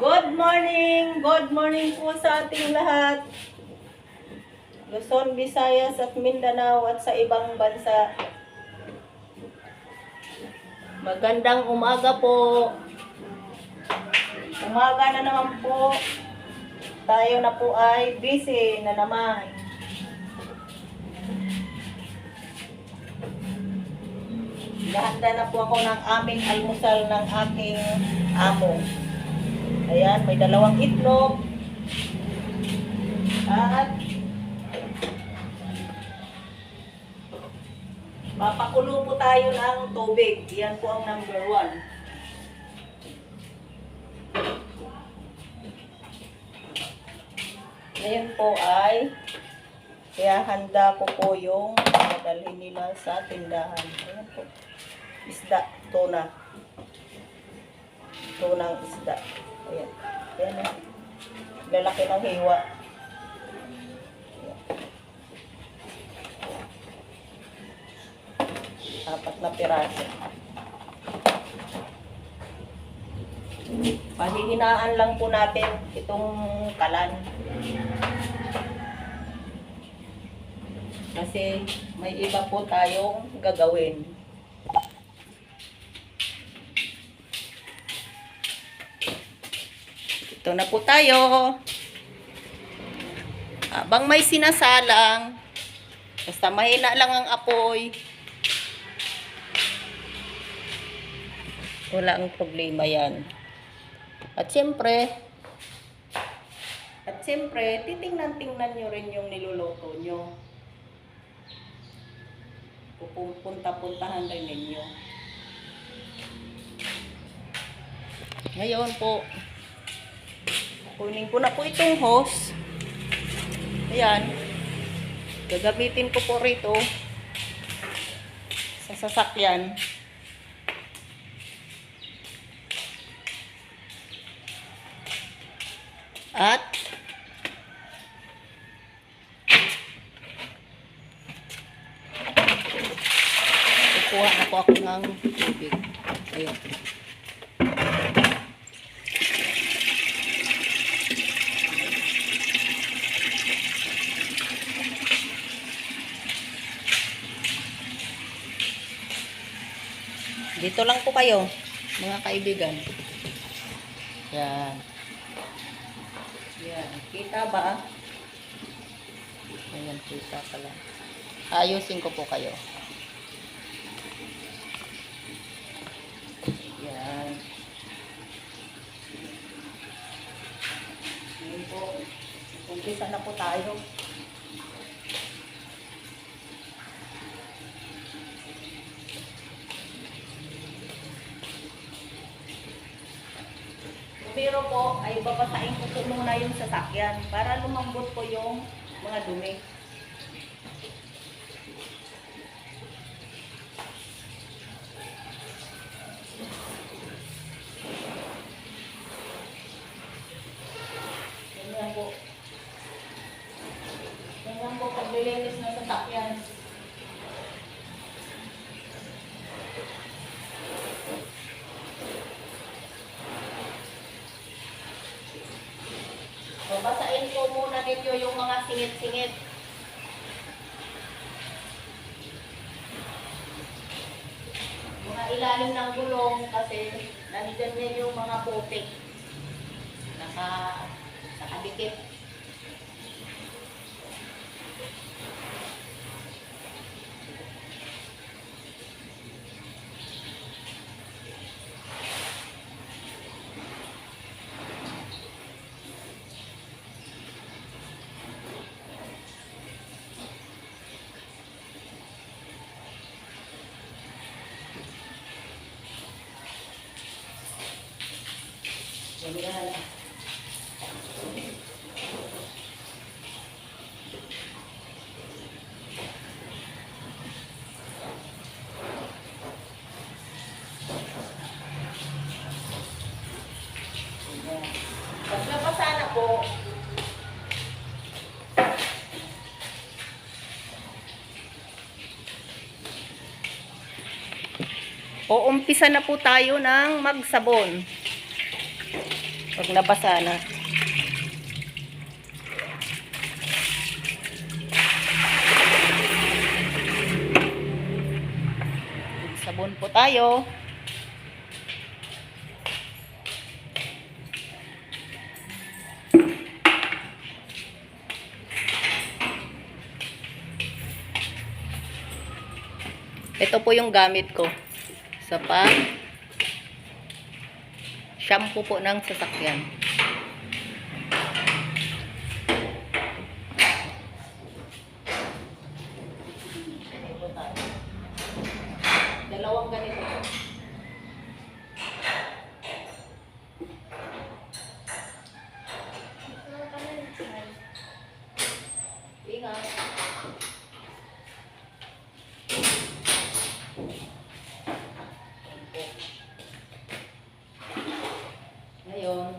Good morning! Good morning po sa ating lahat. Luzon, Visayas at Mindanao at sa ibang bansa. Magandang umaga po. Umaga na naman po. Tayo na po ay busy na naman. Gahanda na po ako ng aming almusal ng aking amo. Ayan, may dalawang itlog. At papakulo po tayo ng tubig. Yan po ang number one. Ngayon po ay kaya handa ko po yung dadalhin nila sa tindahan. Ayan po. Isda, tuna. Tunang isda. Ayan. Ayan. Lalaki ng hiwa. Ayan. Apat na piraso. Pahihinaan lang po natin itong kalan. Kasi may iba po tayong gagawin. Ito na po tayo. Habang may sinasalang, basta mahina lang ang apoy, wala ang problema yan. At siyempre, at siyempre, titingnan-tingnan nyo rin yung niluluto nyo. Pupunta-puntahan rin ninyo. Ngayon po, kunin ko na po itong hose. Ayan. Gagamitin ko po rito sa sasakyan. At kukuha na po ako ng tubig. Ayun. Dito lang po kayo, mga kaibigan. Yan. Yan. Kita ba? Ayan, kita pala. Ayusin ko po kayo. Yan. Yan po. Umpisa na po tayo. Babasahin ko po muna yung sasakyan para lumambot po yung mga dumi. Ganyan po. Ganyan po paglilinis ng sasakyan. Babasahin ko muna ninyo yung mga singit-singit. Mga ilalim ng gulong kasi nandyan yan yung mga putik. Naka, nakadikit. Ayan. O umpisa na po tayo ng magsabon. Pag nabasa na. Sabon po tayo. Ito po yung gamit ko sa pa shampoo po ng sasakyan. Dalawang ganito. Ingat. Ngayon,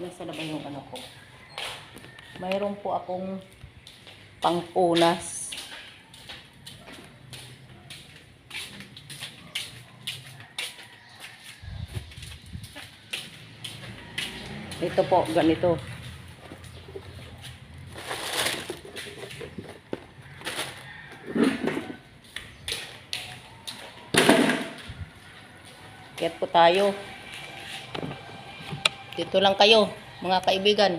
nasa na ba yung ano ko? Mayroon po akong pangpunas. Ito po, ganito. Kaya po tayo. Dito lang kayo, mga kaibigan.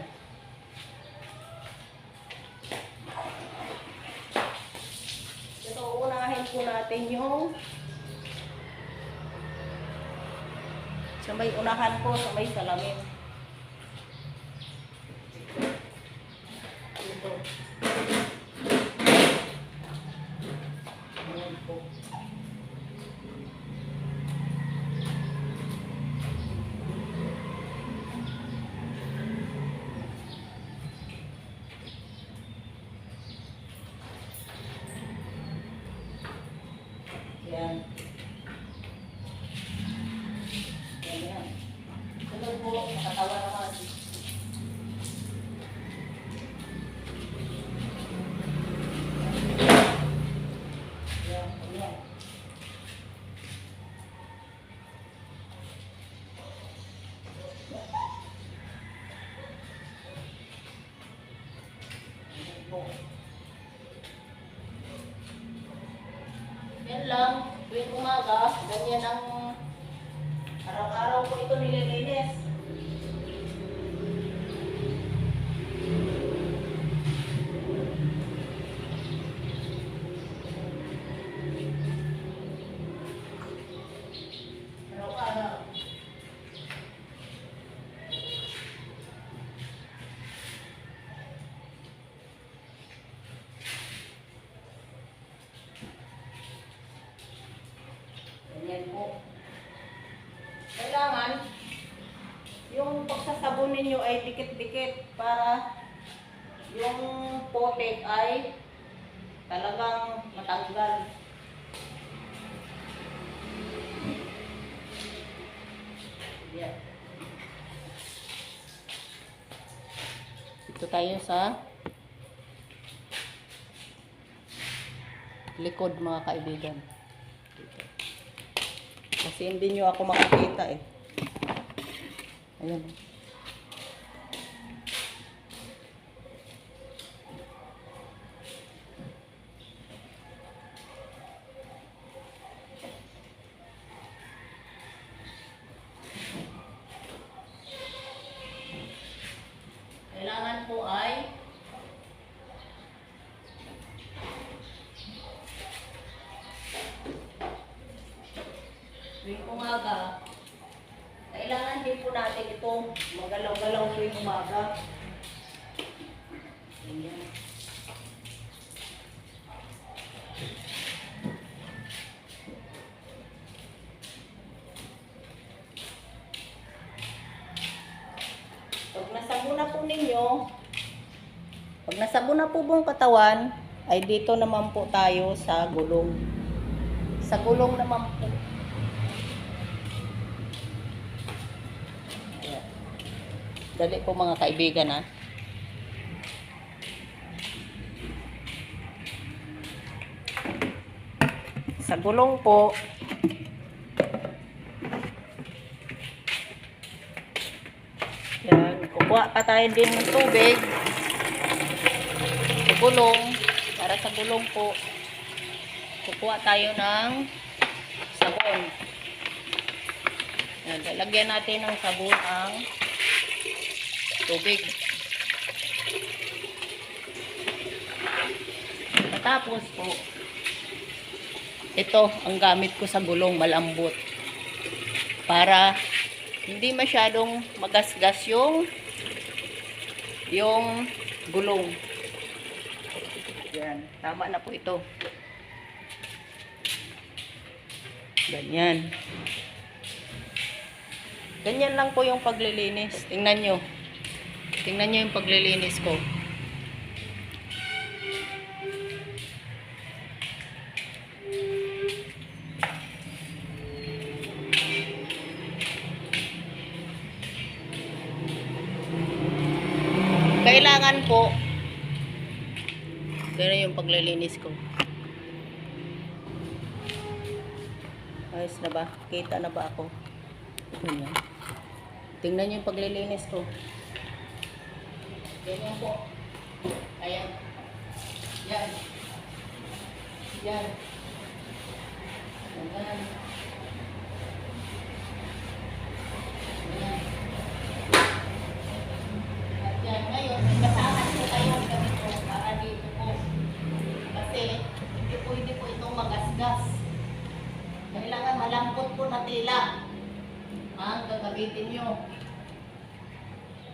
Ito, unahin po natin yung sa may unahan ko, sa may salamin. Ito. Lang, tuwing umaga, ganyan ang araw-araw ko ito nililinis. Ninyo ay dikit-dikit para yung potek ay talagang matanggal. Yan. Dito tayo sa likod mga kaibigan. Kasi hindi nyo ako makikita eh. Ayan. nasabon na po buong katawan, ay dito naman po tayo sa gulong. Sa gulong naman po. Ayan. Dali po mga kaibigan ha. Sa gulong po, Yan. Kukuha pa tayo din ng tubig. Gulong. Para sa gulong po. Kukuha tayo ng sabon. Yan, natin ng sabon ang tubig. Matapos po, ito ang gamit ko sa gulong malambot. Para hindi masyadong magasgas yung yung gulong. Tama na po ito. Ganyan. Ganyan lang po yung paglilinis. Tingnan nyo. Tingnan nyo yung paglilinis ko. Paglilinis ko. Ayos na ba? Kita na ba ako? Ganyan. Tingnan niyo yung paglilinis ko. Ganyan po. Ayan. Yan. Yan. Ganyan. Ganyan. At yan, ngayon, gagamitin nyo.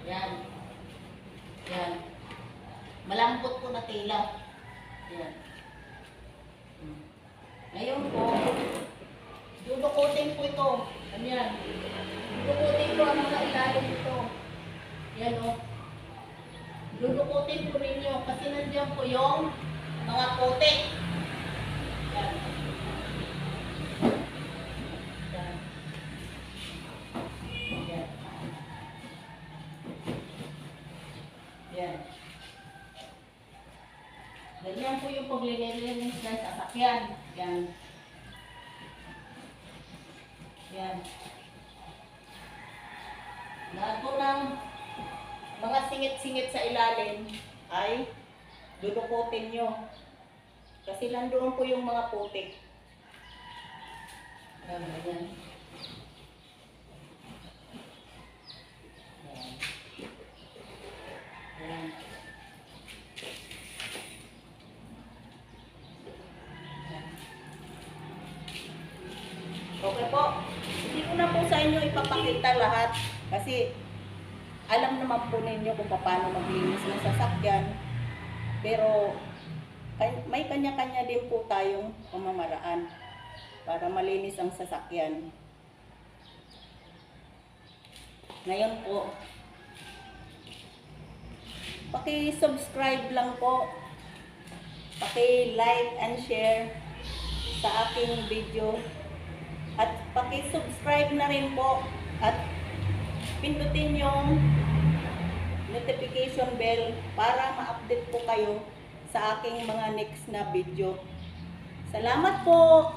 Yan. Yan. Malambot po na tila. Yan. Hmm. Ngayon po, dudukutin po ito. Ganyan. Dudukutin po ang mga ilalim ito. Yan o. Dudukutin po ninyo kasi nandiyan po yung mga puti. Yan. Yan. Yan. Yan. Ganyan po yung paglilinis ng sasakyan. Yan. Yan. Lahat ng mga singit-singit sa ilalim ay dudukutin nyo. Kasi nandoon po yung mga putik. Yan, ganyan. Yan. Yan. Yan. Okay po. Hindi ko na po sa inyo ipapakita lahat kasi alam naman po ninyo kung paano maglinis ng sasakyan. Pero may kanya-kanya din po tayong pamamaraan para malinis ang sasakyan. Ngayon po, paki-subscribe lang po. Paki-like and share sa aking video. At paki-subscribe na rin po at pindutin yung notification bell para ma-update po kayo sa aking mga next na video. Salamat po!